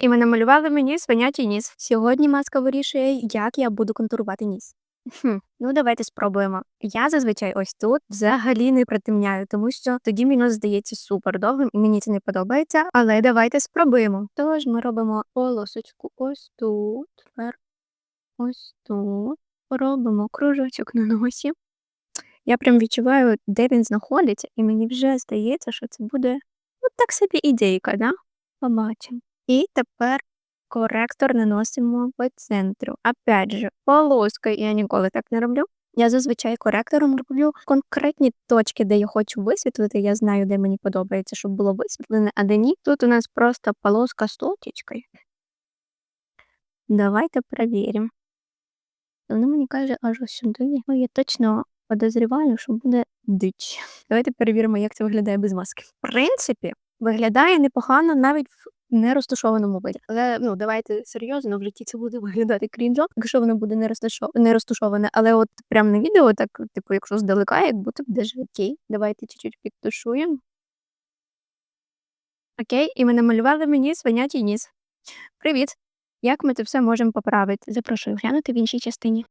І ми намалювали мені свинячий ніс. Сьогодні маска вирішує, як я буду контурувати ніс. Хм, ну давайте спробуємо. Я зазвичай ось тут взагалі не притемняю, тому що тоді нос здається супер довгим і мені це не подобається. Але давайте спробуємо. Тож ми робимо полосочку ось тут, тепер ось тут. Робимо кружочок на носі. Я прям відчуваю, де він знаходиться, і мені вже здається, що це буде ну, так собі ідейка, да? Побачимо. І тепер коректор наносимо по центру. Опять же, полоскою я ніколи так не роблю. Я зазвичай коректором роблю конкретні точки, де я хочу висвітлити. Я знаю, де мені подобається, щоб було висвітлене, а де ні. Тут у нас просто полоска з точечкою. Давайте перевіримо. Воно мені каже, аж ось сюди. Ну, я точно подозріваю, що буде дич. Давайте перевіримо, як це виглядає без маски. В принципі, виглядає непогано навіть в нерозташованому виді. Але ну давайте серйозно, в житті це буде виглядати крінжо, якщо воно буде не розташо- не розташоване. Але от прям на відео, так, типу, якщо здалека, як будто б даже окей. Давайте чуть-чуть підтушуємо. Окей, і ми намалювали мені свинячий ніс. Привіт! Як ми це все можемо поправити? Запрошую глянути в іншій частині.